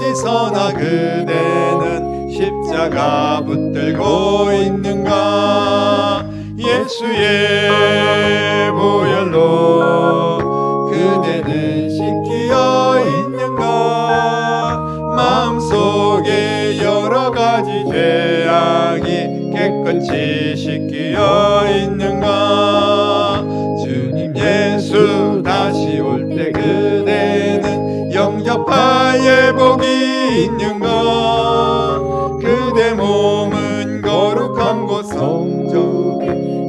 어디서나 그대는 십자가 붙들고 있는가? 예수의 보혈로 그대는 씻기어 있는가? 마음속에 여러 가지 죄악이 깨끗이 씻기어 있는 영접할 복이 있는가 그대 몸은 거룩한 곳 성적에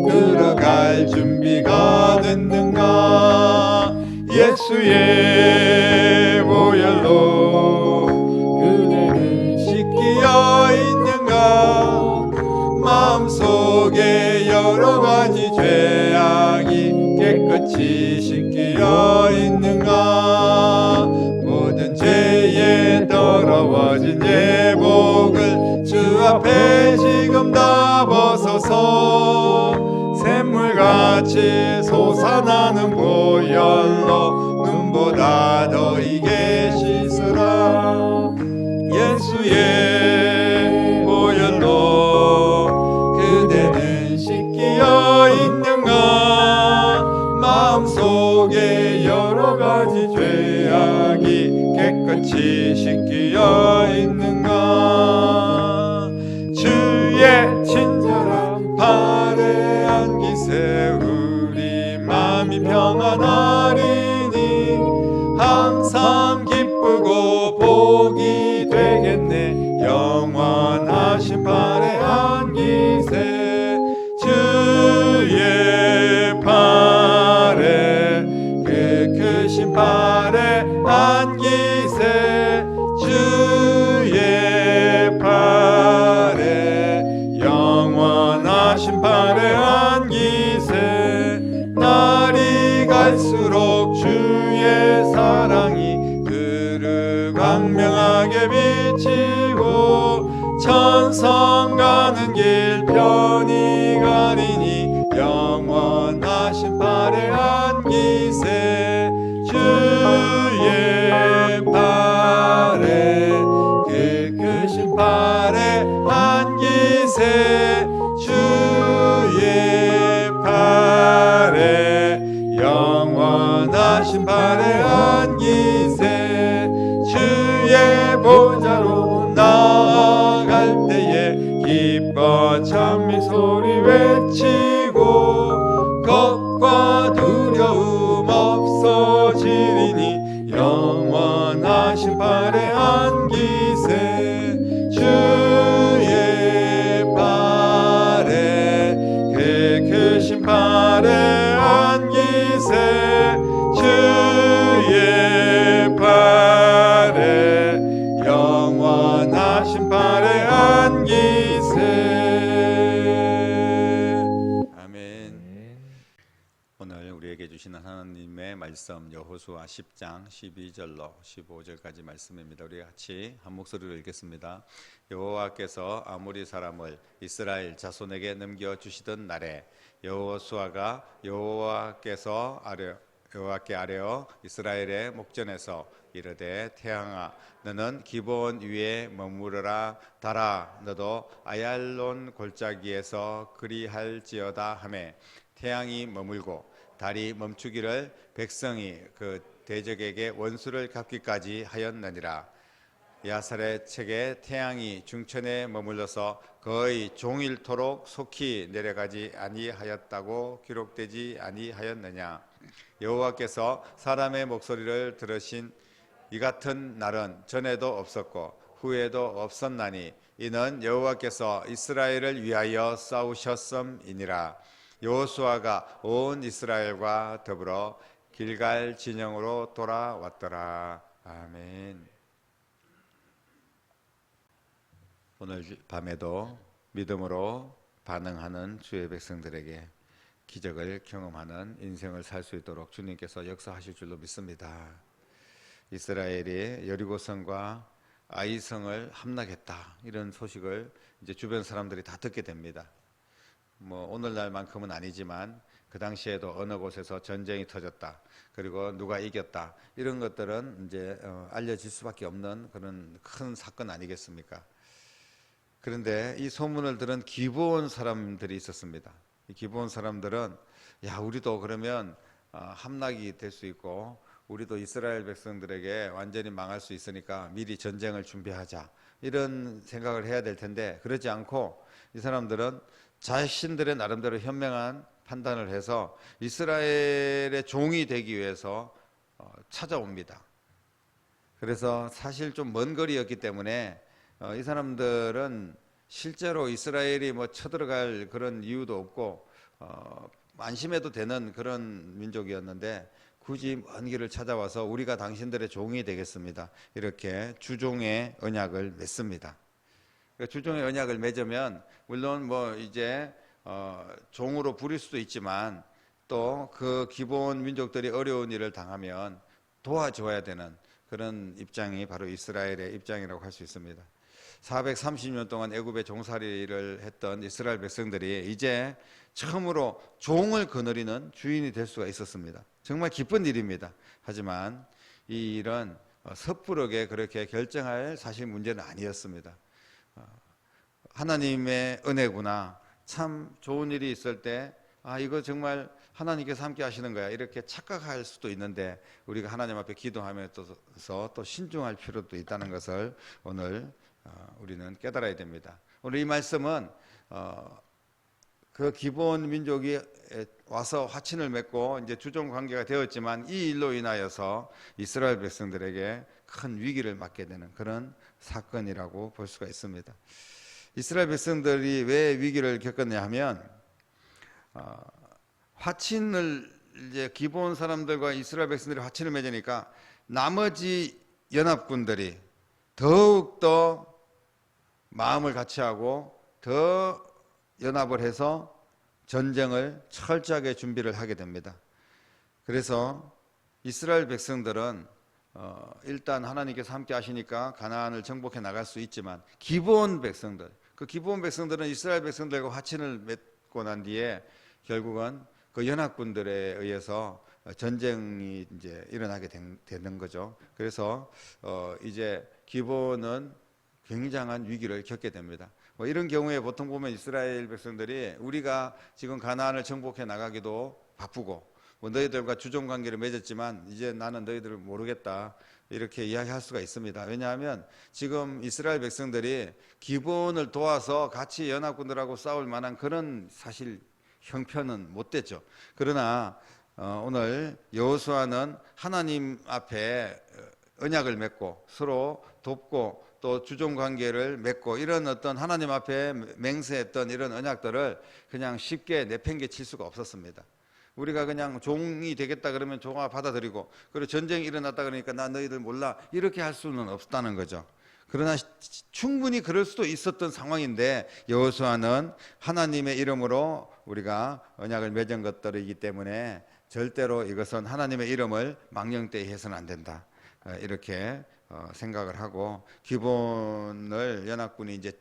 들어갈 준비가 됐는가? 예수의 보혈로 그대는 씻기어 있는가? 마음속에 여러 가지 죄악이 깨끗이 씻기어 앞에 지금 다 벗어서 샘물같이 솟아나는 보혈로 눈보다 더 이게 씻으라. 예수의 보혈로 그대는 씻기어 있는가? 마음속에 여러 가지 죄악이 깨끗이 씻기어 말씀 여호수아 10장 12절로 15절까지 말씀입니다. 우리 같이 한 목소리로 읽겠습니다. 여호와께서 아무리 사람을 이스라엘 자손에게 넘겨 주시던 날에 여호수아가 여호와께서 아뢰 여호와께 아뢰어 이스라엘의 목전에서 이르되 태양아 너는 기본 위에 머무르라 달아 너도 아얄론 골짜기에서 그리할지어다 하매 태양이 머물고 달이 멈추기를 백성이 그 대적에게 원수를 갚기까지 하였느니라. 야살의 책에 태양이 중천에 머물러서 거의 종일토록 속히 내려가지 아니하였다고 기록되지 아니하였느냐. 여호와께서 사람의 목소리를 들으신 이 같은 날은 전에도 없었고 후에도 없었나니 이는 여호와께서 이스라엘을 위하여 싸우셨음이니라 여호수아가 온 이스라엘과 더불어 길갈 진영으로 돌아왔더라 아멘. 오늘 밤에도 믿음으로 반응하는 주의 백성들에게 기적을 경험하는 인생을 살 수 있도록 주님께서 역사하실 줄로 믿습니다. 이스라엘이 여리고성과 아이성을 함락했다 이런 소식을 이제 주변 사람들이 다 듣게 됩니다. 뭐 오늘날만큼은 아니지만 그 당시에도 어느 곳에서 전쟁이 터졌다 그리고 누가 이겼다 이런 것들은 이제 어, 알려질 수밖에 없는 그런 큰 사건 아니겠습니까? 그런데 이 소문을 들은 기브온 사람들이 있었습니다. 이 기브온 사람들은 야 우리도 그러면 어, 함락이 될 수 있고 우리도 이스라엘 백성들에게 완전히 망할 수 있으니까 미리 전쟁을 준비하자 이런 생각을 해야 될 텐데 그러지 않고 이 사람들은 자신들의 나름대로 현명한 판단을 해서 이스라엘의 종이 되기 위해서 어, 찾아옵니다. 그래서 사실 좀 먼 거리였기 때문에 어, 이 사람들은 실제로 이스라엘이 뭐 쳐들어갈 그런 이유도 없고 어, 안심해도 되는 그런 민족이었는데 굳이 먼 길을 찾아와서 우리가 당신들의 종이 되겠습니다. 이렇게 주종의 언약을 맺습니다. 그 주종의 언약을 맺으면 물론 뭐 이제 어, 종으로 부릴 수도 있지만 또 그 기본 민족들이 어려운 일을 당하면 도와줘야 되는 그런 입장이 바로 이스라엘의 입장이라고 할 수 있습니다. 430년 동안 애굽의 종살이를 했던 이스라엘 백성들이 이제 처음으로 종을 거느리는 주인이 될 수가 있었습니다. 정말 기쁜 일입니다. 하지만 이 일은 어, 섣부르게 그렇게 결정할 사실 문제는 아니었습니다. 어, 하나님의 은혜구나. 참 좋은 일이 있을 때, 아, 이거 정말 하나님께서 함께 하시는 거야. 이렇게 착각할 수도 있는데, 우리가 하나님 앞에 기도하면서 또 신중할 필요도 있다는 것을 오늘 어, 우리는 깨달아야 됩니다. 오늘 이 말씀은 어, 그 기본 민족이 와서 화친을 맺고 이제 주종 관계가 되었지만 이 일로 인하여서 이스라엘 백성들에게 큰 위기를 맞게 되는 그런 사건이라고 볼 수가 있습니다. 이스라엘 백성들이 왜 위기를 겪었냐 하면 어, 화친을 이제 기본 사람들과 이스라엘 백성들이 화친을 맺으니까 나머지 연합군들이 더욱 더 마음을 같이 하고 더 연합을 해서 전쟁을 철저하게 준비를 하게 됩니다. 그래서 이스라엘 백성들은 어, 일단 하나님께서 함께 하시니까 가나안을 정복해 나갈 수 있지만 기본 백성들 그 기본 백성들은 이스라엘 백성들과 화친을 맺고 난 뒤에 결국은 그 연합군들에 의해서 전쟁이 이제 일어나게 된, 되는 거죠. 그래서 어, 이제 기본은 굉장한 위기를 겪게 됩니다. 뭐 이런 경우에 보통 보면 이스라엘 백성들이 우리가 지금 가나안을 정복해 나가기도 바쁘고 뭐 너희들과 주종 관계를 맺었지만 이제 나는 너희들을 모르겠다 이렇게 이야기할 수가 있습니다. 왜냐하면 지금 이스라엘 백성들이 기본을 도와서 같이 연합군들하고 싸울 만한 그런 사실 형편은 못 됐죠. 그러나 어, 오늘 여호수아는 하나님 앞에 언약을 맺고 서로 돕고 또 주종 관계를 맺고 이런 어떤 하나님 앞에 맹세했던 이런 언약들을 그냥 쉽게 내팽개칠 수가 없었습니다. 우리가 그냥 종이 되겠다 그러면 종아 받아들이고 그리고 전쟁이 일어났다 그러니까 나 너희들 몰라 이렇게 할 수는 없다는 거죠. 그러나 충분히 그럴 수도 있었던 상황인데 여호수아는 하나님의 이름으로 우리가 언약을 맺은 것들이기 때문에 절대로 이것은 하나님의 이름을 망령되이 해서는 안 된다. 어, 이렇게 어, 생각을 하고 기본을 연합군이 이제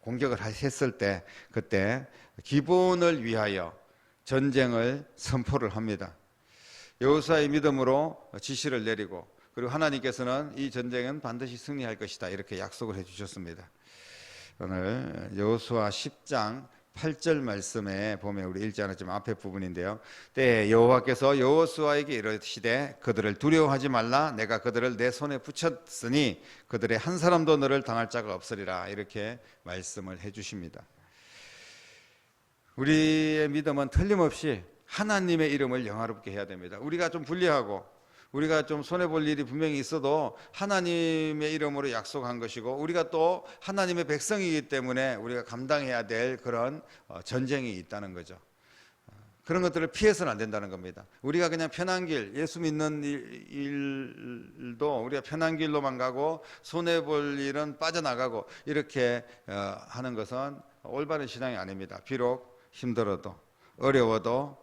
공격을 했을 때 그때 기본을 위하여 전쟁을 선포를 합니다. 여호수아의 믿음으로 지시를 내리고 그리고 하나님께서는 이 전쟁은 반드시 승리할 것이다 이렇게 약속을 해 주셨습니다. 오늘 여호수아 10장 8절 말씀에 보면 우리 읽지 않았지만 앞에 부분인데요. 때 여호와께서 여호수아에게 이르시되 그들을 두려워하지 말라 내가 그들을 내 손에 붙였으니 그들의 한 사람도 너를 당할 자가 없으리라 이렇게 말씀을 해 주십니다. 우리의 믿음은 틀림없이 하나님의 이름을 영화롭게 해야 됩니다. 우리가 좀 불리하고 우리가 좀 손해 볼 일이 분명히 있어도 하나님의 이름으로 약속한 것이고 우리가 또 하나님의 백성이기 때문에 우리가 감당해야 될 그런 어, 전쟁이 있다는 거죠. 어, 그런 것들을 피해서는 안 된다는 겁니다. 우리가 그냥 편한 길, 예수 믿는 일 도 우리가 편한 길로만 가고 손해 볼 일은 빠져나가고 이렇게 어, 하는 것은 올바른 신앙이 아닙니다. 비록 힘들어도 어려워도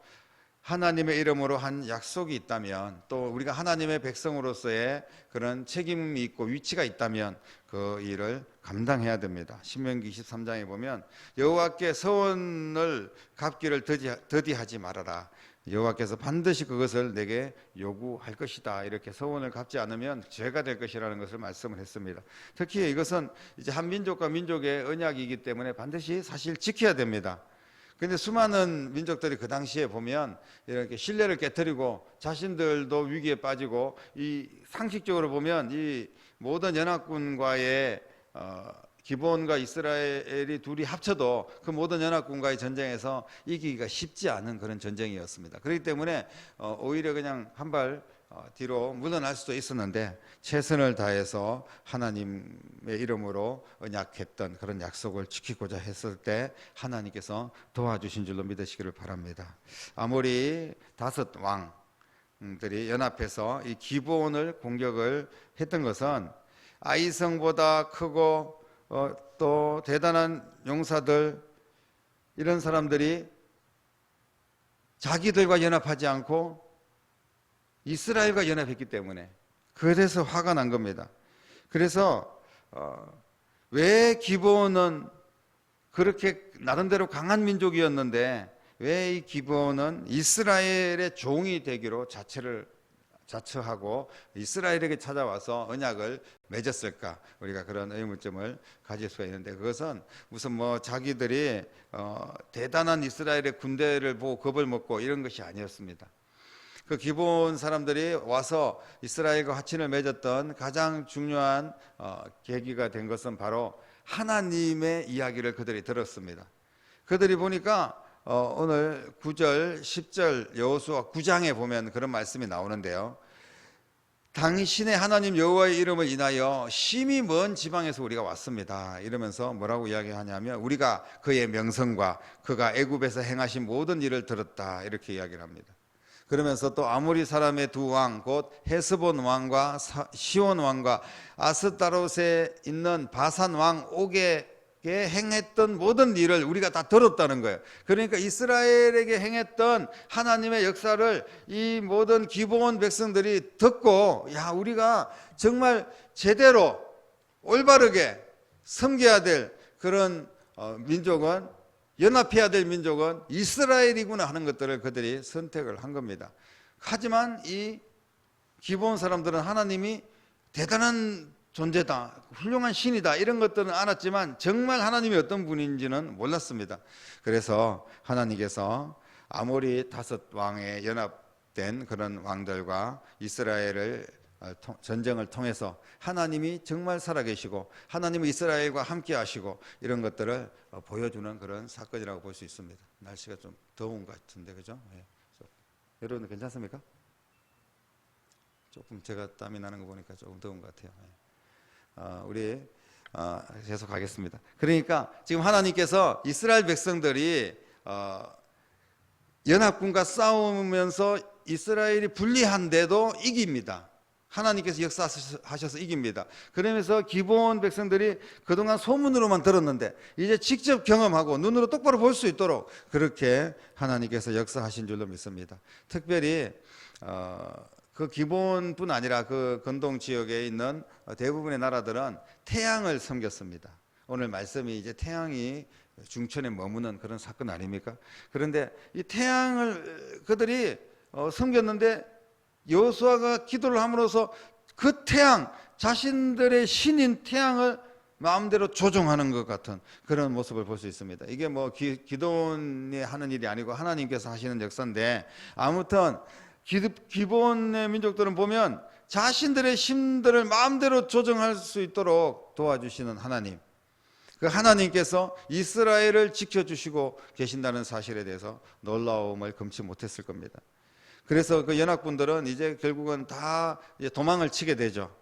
하나님의 이름으로 한 약속이 있다면 또 우리가 하나님의 백성으로서의 그런 책임이 있고 위치가 있다면 그 일을 감당해야 됩니다. 신명기 23장에 보면 여호와께 서원을 갚기를 더디, 더디하지 말아라. 여호와께서 반드시 그것을 내게 요구할 것이다. 이렇게 서원을 갚지 않으면 죄가 될 것이라는 것을 말씀을 했습니다. 특히 이것은 이제 한 민족과 민족의 언약이기 때문에 반드시 사실 지켜야 됩니다. 근데 수많은 민족들이 그 당시에 보면 이렇게 신뢰를 깨뜨리고 자신들도 위기에 빠지고 이 상식적으로 보면 이 모든 연합군과의 어, 기본과 이스라엘이 둘이 합쳐도 그 모든 연합군과의 전쟁에서 이기기가 쉽지 않은 그런 전쟁이었습니다. 그렇기 때문에 어, 오히려 그냥 한발 어, 뒤로 물러날 수도 있었는데 최선을 다해서 하나님의 이름으로 언약했던 그런 약속을 지키고자 했을 때 하나님께서 도와주신 줄로 믿으시기를 바랍니다. 아무리 다섯 왕들이 연합해서 이 기본을 공격을 했던 것은 아이성보다 크고 어, 또 대단한 용사들 이런 사람들이 자기들과 연합하지 않고 이스라엘과 연합했기 때문에 그래서 화가 난 겁니다. 그래서 어, 왜 기브온은 그렇게 나름대로 강한 민족이었는데 왜 이 기브온은 이스라엘의 종이 되기로 자체를 자처하고 이스라엘에게 찾아와서 언약을 맺었을까 우리가 그런 의문점을 가질 수가 있는데 그것은 무슨 뭐 자기들이 어, 대단한 이스라엘의 군대를 보고 겁을 먹고 이런 것이 아니었습니다. 그 기본 사람들이 와서 이스라엘과 화친을 맺었던 가장 중요한 어, 계기가 된 것은 바로 하나님의 이야기를 그들이 들었습니다. 그들이 보니까 어, 오늘 9절, 10절 여호수아 9장에 보면 그런 말씀이 나오는데요. 당신의 하나님 여호와의 이름을 인하여 심히 먼 지방에서 우리가 왔습니다. 이러면서 뭐라고 이야기하냐면 우리가 그의 명성과 그가 애굽에서 행하신 모든 일을 들었다. 이렇게 이야기를 합니다. 그러면서 또 아모리 사람의 두 왕, 곧 헤스본 왕과 시온 왕과 아스타롯에 있는 바산 왕 옥에 행했던 모든 일을 우리가 다 들었다는 거예요. 그러니까 이스라엘에게 행했던 하나님의 역사를 이 모든 기본 백성들이 듣고, 야, 우리가 정말 제대로 올바르게 섬겨야 될 그런 어, 민족은 연합해야 될 민족은 이스라엘이구나 하는 것들을 그들이 선택을 한 겁니다. 하지만 이 기본 사람들은 하나님이 대단한 존재다, 훌륭한 신이다 이런 것들은 알았지만 정말 하나님이 어떤 분인지는 몰랐습니다. 그래서 하나님께서 아모리 다섯 왕에 연합된 그런 왕들과 이스라엘을 어, 전쟁을 통해서 하나님이 정말 살아계시고 하나님은 이스라엘과 함께 하시고 이런 것들을 어, 보여주는 그런 사건이라고 볼 수 있습니다. 날씨가 좀 더운 것 같은데 그죠? 예. 여러분 괜찮습니까? 조금 제가 땀이 나는 거 보니까 조금 더운 것 같아요. 예. 어, 우리 어, 계속 가겠습니다. 그러니까 지금 하나님께서 이스라엘 백성들이 어, 연합군과 싸우면서 이스라엘이 불리한데도 이깁니다. 하나님께서 역사하셔서 이깁니다. 그러면서 기본 백성들이 그동안 소문으로만 들었는데 이제 직접 경험하고 눈으로 똑바로 볼 수 있도록 그렇게 하나님께서 역사하신 줄로 믿습니다. 특별히 어, 그 기본뿐 아니라 그 건동 지역에 있는 대부분의 나라들은 태양을 섬겼습니다. 오늘 말씀이 이제 태양이 중천에 머무는 그런 사건 아닙니까? 그런데 이 태양을 그들이 어, 섬겼는데 여호수아가 기도를 함으로써 그 태양 자신들의 신인 태양을 마음대로 조종하는 것 같은 그런 모습을 볼 수 있습니다. 이게 뭐 기, 기도원이 하는 일이 아니고 하나님께서 하시는 역사인데 아무튼 기, 본의 민족들은 보면 자신들의 힘들을 마음대로 조정할 수 있도록 도와주시는 하나님. 그 하나님께서 이스라엘을 지켜주시고 계신다는 사실에 대해서 놀라움을 금치 못했을 겁니다. 그래서 그 연합군들은 이제 결국은 다 이제 도망을 치게 되죠.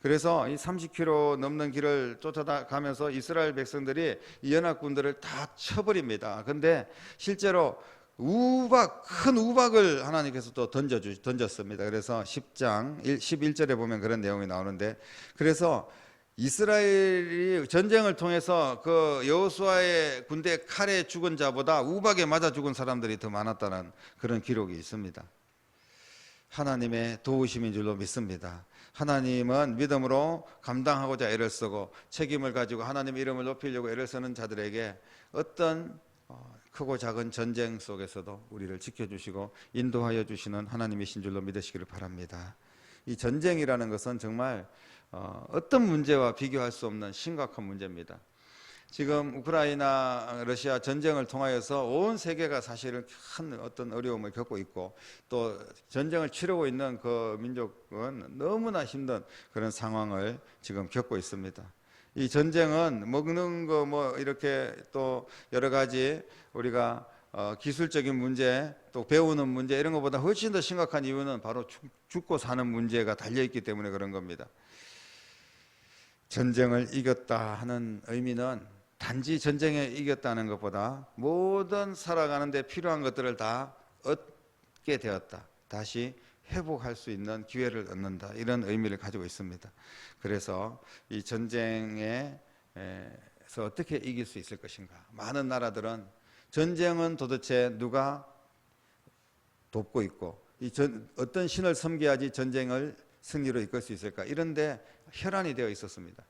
그래서 이 30km 넘는 길을 쫓아가면서 이스라엘 백성들이 이 연합군들을 다 쳐버립니다. 근데 실제로 우박 큰 우박을 하나님께서 또 던져 주 던졌습니다. 그래서 10장 11절에 보면 그런 내용이 나오는데 그래서 이스라엘이 전쟁을 통해서 그 여호수아의 군대 칼에 죽은 자보다 우박에 맞아 죽은 사람들이 더 많았다는 그런 기록이 있습니다. 하나님의 도우심인 줄로 믿습니다. 하나님은 믿음으로 감당하고자 애를 쓰고 책임을 가지고 하나님의 이름을 높이려고 애를 쓰는 자들에게 어떤 어, 크고 작은 전쟁 속에서도 우리를 지켜주시고 인도하여 주시는 하나님이신 줄로 믿으시기를 바랍니다. 이 전쟁이라는 것은 정말 어, 어떤 문제와 비교할 수 없는 심각한 문제입니다. 지금 우크라이나 러시아 전쟁을 통하여서 온 세계가 사실은 큰 어떤 어려움을 겪고 있고 또 전쟁을 치르고 있는 그 민족은 너무나 힘든 그런 상황을 지금 겪고 있습니다. 이 전쟁은 먹는 거 뭐 이렇게 또 여러 가지 우리가 어, 기술적인 문제 또 배우는 문제 이런 것보다 훨씬 더 심각한 이유는 바로 죽, 죽고 사는 문제가 달려 있기 때문에 그런 겁니다. 전쟁을 이겼다 하는 의미는 단지 전쟁에 이겼다는 것보다 모든 살아가는데 필요한 것들을 다 얻게 되었다. 다시 회복할 수 있는 기회를 얻는다. 이런 의미를 가지고 있습니다. 그래서 이 전쟁에서 어떻게 이길 수 있을 것인가? 많은 나라들은 전쟁은 도대체 누가 돕고 있고 이 전, 어떤 신을 섬겨야지 전쟁을 승리로 이끌 수 있을까? 이런데 혈안이 되어 있었습니다.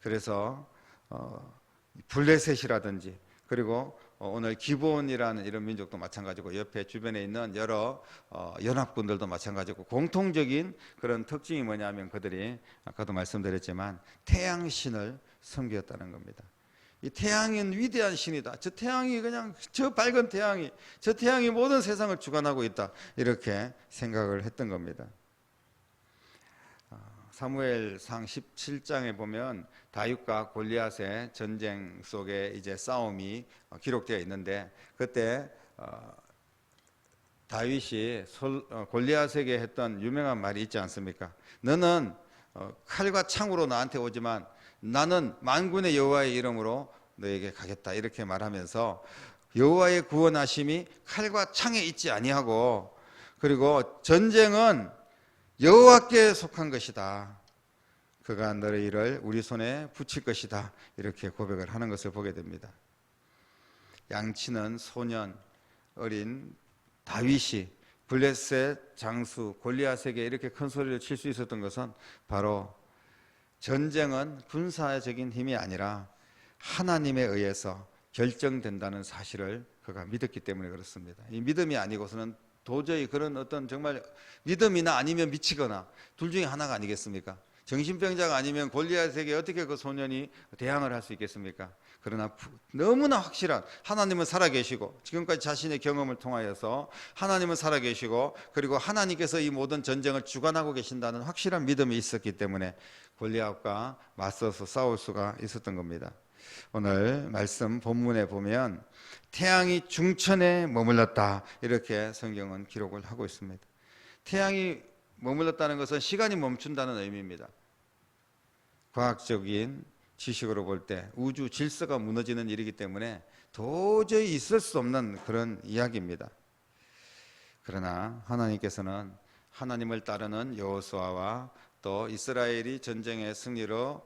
그래서 어, 블레셋이라든지 그리고 어, 오늘 기본이라는 이런 민족도 마찬가지고 옆에 주변에 있는 여러 어, 연합군들도 마찬가지고 공통적인 그런 특징이 뭐냐면 그들이 아까도 말씀드렸지만 태양 신을 섬겼다는 겁니다. 이 태양은 위대한 신이다. 저 태양이 그냥 저 밝은 태양이 저 태양이 모든 세상을 주관하고 있다. 이렇게 생각을 했던 겁니다. 사무엘상 17장에 보면 다윗과 골리앗의 전쟁 속에 이제 싸움이 어, 기록되어 있는데 그때 어, 다윗이 어, 골리앗에게 했던 유명한 말이 있지 않습니까? 너는 칼과 창으로 나한테 오지만 나는 만군의 여호와의 이름으로 너에게 가겠다 이렇게 말하면서 여호와의 구원하심이 칼과 창에 있지 아니하고 그리고 전쟁은 여호와께 속한 것이다. 그가 일을 우리 손에 붙일 것이다. 이렇게 고백을 하는 것을 보게 됩니다. 양치는 소년 어린 다윗이 블레셋 장수 골리앗에게 이렇게 큰 소리를 칠 수 있었던 것은 바로 전쟁은 군사적인 힘이 아니라 하나님에 의해서 결정된다는 사실을 그가 믿었기 때문에 그렇습니다. 이 믿음이 아니고서는 도저히 그런 어떤 정말 믿음이나 아니면 미치거나 둘 중에 하나가 아니겠습니까? 정신병자가 아니면 골리앗에게 어떻게 그 소년이 대항을 할 수 있겠습니까? 그러나 너무나 확실한 하나님은 살아계시고 지금까지 자신의 경험을 통하여서 하나님은 살아계시고 그리고 하나님께서 이 모든 전쟁을 주관하고 계신다는 확실한 믿음이 있었기 때문에 골리앗과 맞서서 싸울 수가 있었던 겁니다. 오늘 말씀 본문에 보면 태양이 중천에 머물렀다. 이렇게 성경은 기록을 하고 있습니다. 태양이 머물렀다는 것은 시간이 멈춘다는 의미입니다. 과학적인 지식으로 볼 때 우주 질서가 무너지는 일이기 때문에 도저히 있을 수 없는 그런 이야기입니다. 그러나 하나님께서는 하나님을 따르는 여호수아와 또 이스라엘이 전쟁의 승리로 어,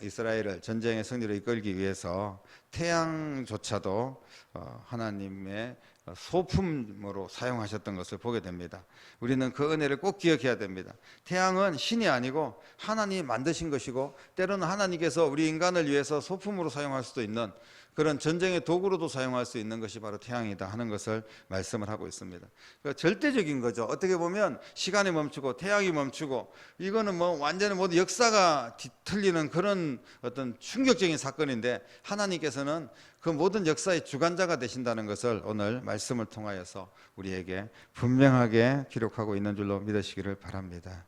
이스라엘을 전쟁의 승리로 이끌기 위해서 태양조차도 어, 하나님의 소품으로 사용하셨던 것을 보게 됩니다. 우리는 그 은혜를 꼭 기억해야 됩니다. 태양은 신이 아니고 하나님 만드신 것이고 때로는 하나님께서 우리 인간을 위해서 소품으로 사용할 수도 있는 그런 전쟁의 도구로도 사용할 수 있는 것이 바로 태양이다 하는 것을 말씀을 하고 있습니다. 그러니까 절대적인 거죠. 어떻게 보면 시간이 멈추고 태양이 멈추고 이거는 뭐 완전히 모두 역사가 뒤틀리는 그런 어떤 충격적인 사건인데 하나님께서는 그 모든 역사의 주관자가 되신다는 것을 오늘 말씀을 통하여서 우리에게 분명하게 기록하고 있는 줄로 믿으시기를 바랍니다.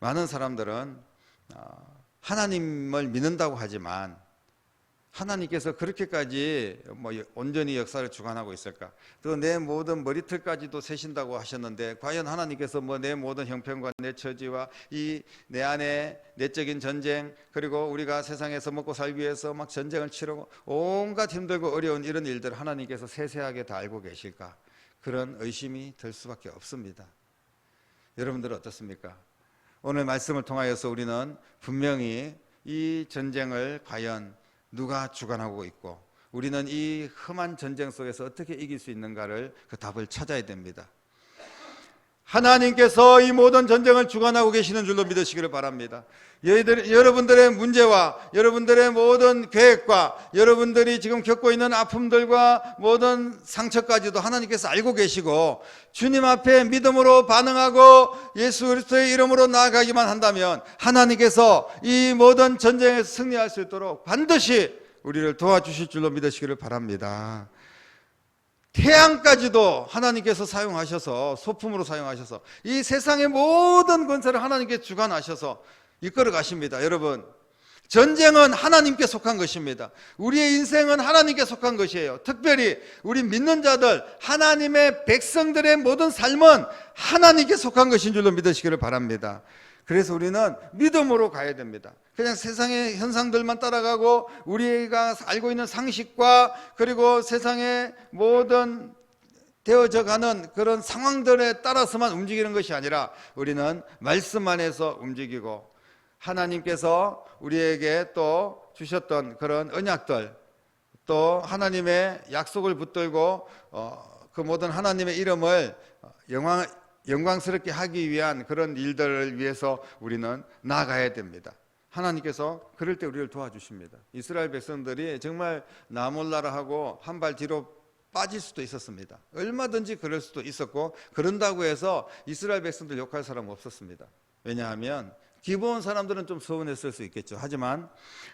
많은 사람들은 어, 하나님을 믿는다고 하지만 하나님께서 그렇게까지 뭐 온전히 역사를 주관하고 있을까? 또 내 모든 머리털까지도 세신다고 하셨는데 과연 하나님께서 뭐 내 모든 형편과 내 처지와 이 내 안에 내적인 전쟁 그리고 우리가 세상에서 먹고 살기 위해서 막 전쟁을 치르고 온갖 힘들고 어려운 이런 일들 하나님께서 세세하게 다 알고 계실까? 그런 의심이 들 수밖에 없습니다. 여러분들은 어떻습니까? 오늘 말씀을 통하여서 우리는 분명히 이 전쟁을 과연 누가 주관하고 있고 우리는 이 험한 전쟁 속에서 어떻게 이길 수 있는가를 그 답을 찾아야 됩니다. 하나님께서 이 모든 전쟁을 주관하고 계시는 줄로 믿으시기를 바랍니다. 여러분들- 여러분들의 문제와 여러분들의 모든 계획과 여러분들이 지금 겪고 있는 아픔들과 모든 상처까지도 하나님께서 알고 계시고 주님 앞에 믿음으로 반응하고 예수 그리스도의 이름으로 나아가기만 한다면 하나님께서 이 모든 전쟁에서 승리할 수 있도록 반드시 우리를 도와주실 줄로 믿으시기를 바랍니다. 태양까지도 하나님께서 사용하셔서 소품으로 사용하셔서 이 세상의 모든 권세를 하나님께 주관하셔서 이끌어 가십니다. 여러분, 전쟁은 하나님께 속한 것입니다. 우리의 인생은 하나님께 속한 것이에요. 특별히 우리 믿는 자들, 하나님의 백성들의 모든 삶은 하나님께 속한 것인 줄로 믿으시기를 바랍니다. 그래서 우리는 믿음으로 가야 됩니다. 그냥 세상의 현상들만 따라가고 우리가 알고 있는 상식과 그리고 세상의 모든 되어져 가는 그런 상황들에 따라서만 움직이는 것이 아니라 우리는 말씀 안에서 움직이고 하나님께서 우리에게 또 주셨던 그런 언약들 또 하나님의 약속을 붙들고 어, 그 모든 하나님의 이름을 영광, 영광스럽게 하기 위한 그런 일들을 위해서 우리는 나아가야 됩니다. 하나님께서 그럴 때 우리를 도와주십니다. 이스라엘 백성들이 정말 나 몰라라 하고 한 발 뒤로 빠질 수도 있었습니다. 얼마든지 그럴 수도 있었고 그런다고 해서 이스라엘 백성들 욕할 사람 없었습니다. 왜냐하면 기본 사람들은 좀 서운했을 수 있겠죠. 하지만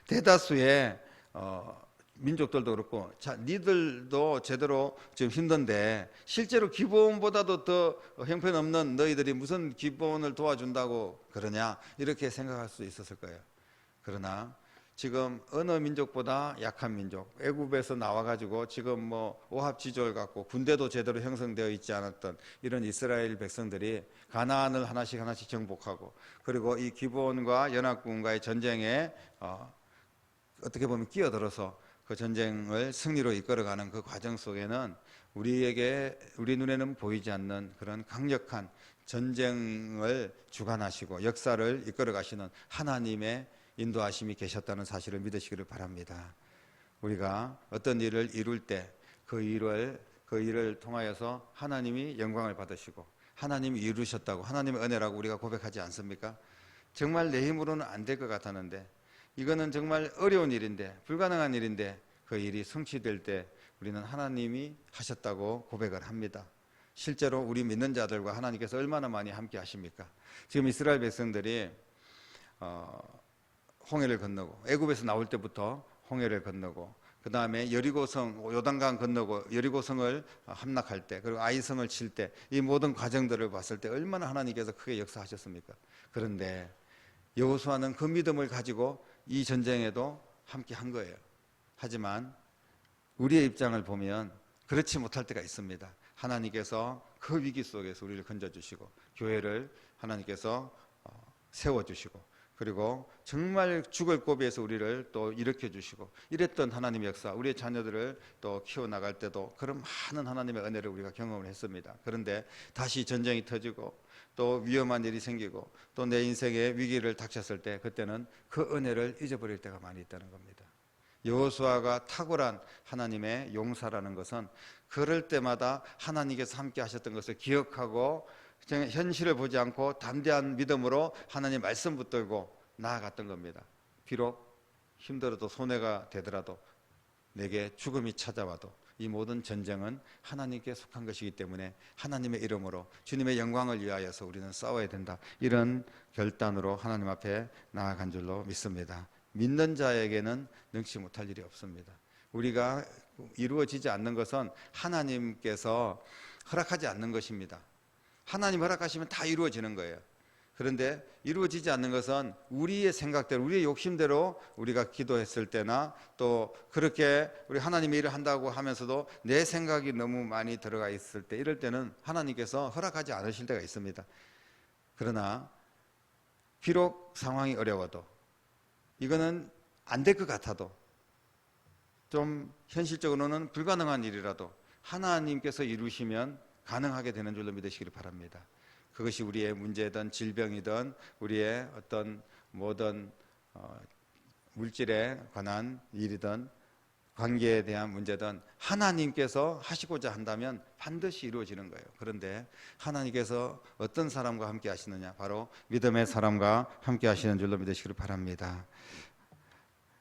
대다수의 어, 민족들도 그렇고 자 니들도 제대로 지금 힘든데 실제로 기본보다도 더 형편없는 너희들이 무슨 기본을 도와준다고 그러냐 이렇게 생각할 수 있었을 거예요. 그러나 지금 어느 민족보다 약한 민족 애굽에서 나와가지고 지금 뭐 오합지졸 갖고 군대도 제대로 형성되어 있지 않았던 이런 이스라엘 백성들이 가나안을 하나씩 하나씩 정복하고 그리고 이 기본과 연합군과의 전쟁에 어, 어떻게 보면 끼어들어서 그 전쟁을 승리로 이끌어가는 그 과정 속에는 우리에게 우리 눈에는 보이지 않는 그런 강력한 전쟁을 주관하시고 역사를 이끌어 가시는 하나님의 인도하심이 계셨다는 사실을 믿으시기를 바랍니다. 우리가 어떤 일을 이룰 때 그 일을 그 일을 통하여서 하나님이 영광을 받으시고 하나님이 이루셨다고 하나님의 은혜라고 우리가 고백하지 않습니까? 정말 내 힘으로는 안 될 것 같았는데 이거는 정말 어려운 일인데 불가능한 일인데 그 일이 성취될 때 우리는 하나님이 하셨다고 고백을 합니다. 실제로 우리 믿는 자들과 하나님께서 얼마나 많이 함께 하십니까? 지금 이스라엘 백성들이 어, 홍해를 건너고 애굽에서 나올 때부터 홍해를 건너고 그 다음에 여리고성 요단강 건너고 여리고성을 함락할 때 그리고 아이성을 칠 때 이 모든 과정들을 봤을 때 얼마나 하나님께서 크게 역사하셨습니까? 그런데 여호수아는 그 믿음을 가지고 이 전쟁에도 함께 한 거예요. 하지만 우리의 입장을 보면 그렇지 못할 때가 있습니다. 하나님께서 그 위기 속에서 우리를 건져주시고 교회를 하나님께서 어, 세워주시고 그리고 정말 죽을 고비에서 우리를 또 일으켜 주시고 이랬던 하나님의 역사 우리의 자녀들을 또 키워 나갈 때도 그런 많은 하나님의 은혜를 우리가 경험을 했습니다. 그런데 다시 전쟁이 터지고 또 위험한 일이 생기고 또 내 인생에 위기를 닥쳤을 때 그때는 그 은혜를 잊어버릴 때가 많이 있다는 겁니다. 여호수아가 탁월한 하나님의 용사라는 것은 그럴 때마다 하나님께서 함께 하셨던 것을 기억하고 현실을 보지 않고 담대한 믿음으로 하나님 말씀 붙들고 나아갔던 겁니다. 비록 힘들어도 손해가 되더라도 내게 죽음이 찾아와도 이 모든 전쟁은 하나님께 속한 것이기 때문에 하나님의 이름으로 주님의 영광을 위하여서 우리는 싸워야 된다. 이런 결단으로 하나님 앞에 나아간 줄로 믿습니다. 믿는 자에게는 능치 못할 일이 없습니다. 우리가 이루어지지 않는 것은 하나님께서 허락하지 않는 것입니다. 하나님 허락하시면 다 이루어지는 거예요. 그런데 이루어지지 않는 것은 우리의 생각대로, 우리의 욕심대로 우리가 기도했을 때나 또 그렇게 우리 하나님의 일을 한다고 하면서도 내 생각이 너무 많이 들어가 있을 때 이럴 때는 하나님께서 허락하지 않으실 때가 있습니다. 그러나 비록 상황이 어려워도 이거는 안 될 것 같아도 좀 현실적으로는 불가능한 일이라도 하나님께서 이루시면 가능하게 되는 줄로 믿으시기를 바랍니다. 그것이 우리의 문제든 질병이든 우리의 어떤 모든 어, 물질에 관한 일이든 관계에 대한 문제든 하나님께서 하시고자 한다면 반드시 이루어지는 거예요. 그런데 하나님께서 어떤 사람과 함께 하시느냐? 바로 믿음의 사람과 함께 하시는 줄로 믿으시기를 바랍니다.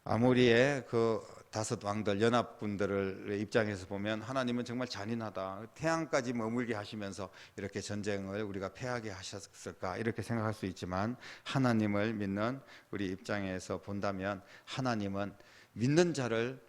아모리의 그 다섯 왕들 연합군들의 입장에서 보면 하나님은 정말 잔인하다. 태양까지 머물게 하시면서 이렇게 전쟁을 우리가 패하게 하셨을까 이렇게 생각할 수 있지만 하나님을 믿는 우리 입장에서 본다면 하나님은 믿는 자를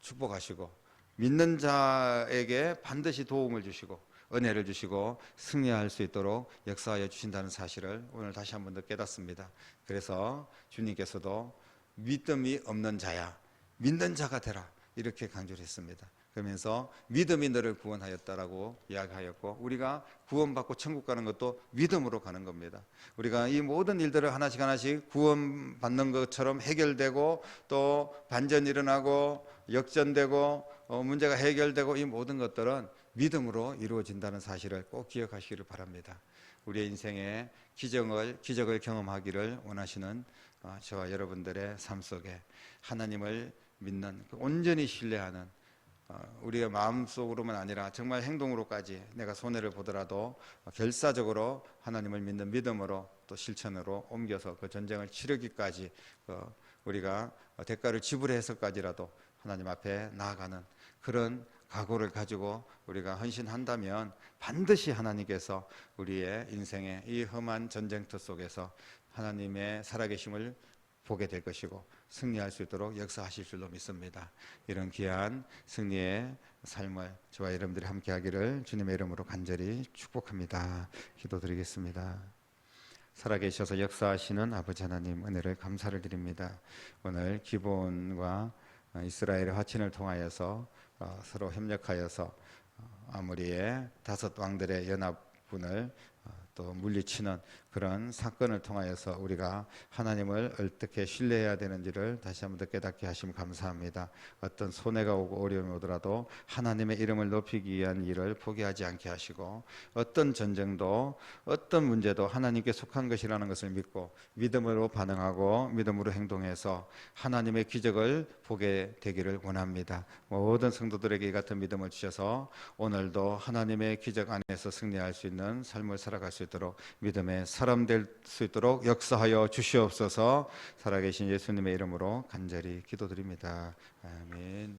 축복하시고 믿는 자에게 반드시 도움을 주시고 은혜를 주시고 승리할 수 있도록 역사하여 주신다는 사실을 오늘 다시 한 번 더 깨닫습니다. 그래서 주님께서도 믿음이 없는 자야 믿는 자가 되라 이렇게 강조를 했습니다. 그러면서 믿음이 너를 구원하였다라고 이야기하였고 우리가 구원받고 천국 가는 것도 믿음으로 가는 겁니다. 우리가 이 모든 일들을 하나씩 하나씩 구원받는 것처럼 해결되고 또 반전 일어나고 역전되고 어, 문제가 해결되고 이 모든 것들은 믿음으로 이루어진다는 사실을 꼭 기억하시기를 바랍니다. 우리의 인생에 기적을 기적을 경험하기를 원하시는 어, 저와 여러분들의 삶 속에 하나님을 믿는 그 온전히 신뢰하는 어, 우리의 마음속으로만 아니라 정말 행동으로까지 내가 손해를 보더라도 결사적으로 하나님을 믿는 믿음으로 또 실천으로 옮겨서 그 전쟁을 치르기까지 그 우리가 대가를 지불해서까지라도 하나님 앞에 나아가는 그런 각오를 가지고 우리가 헌신한다면 반드시 하나님께서 우리의 인생의 이 험한 전쟁터 속에서 하나님의 살아계심을 보게 될 것이고 승리할 수 있도록 역사하실 줄로 믿습니다. 이런 귀한 승리의 삶을 저와 여러분들이 함께 하기를 주님의 이름으로 간절히 축복합니다. 기도드리겠습니다. 살아계셔서 역사하시는 아버지 하나님 은혜를 감사를 드립니다. 오늘 기본과 이스라엘의 화친을 통하여서 어, 서로 협력하여서 어, 아무리의 다섯 왕들의 연합군을 어, 또 물리치는 그런 사건을 통하여서 우리가 하나님을 어떻게 신뢰해야 되는지를 다시 한번 더 깨닫게 하시면 감사합니다. 어떤 손해가 오고 어려움이 오더라도 하나님의 이름을 높이기 위한 일을 포기하지 않게 하시고 어떤 전쟁도 어떤 문제도 하나님께 속한 것이라는 것을 믿고 믿음으로 반응하고 믿음으로 행동해서 하나님의 기적을 보게 되기를 원합니다. 모든 성도들에게 이 같은 믿음을 주셔서 오늘도 하나님의 기적 안에서 승리할 수 있는 삶을 살아갈 수 있도록 믿음의 사람 될 수 있도록 역사하여 주시옵소서 살아계신 예수님의 이름으로 간절히 기도드립니다. 아멘.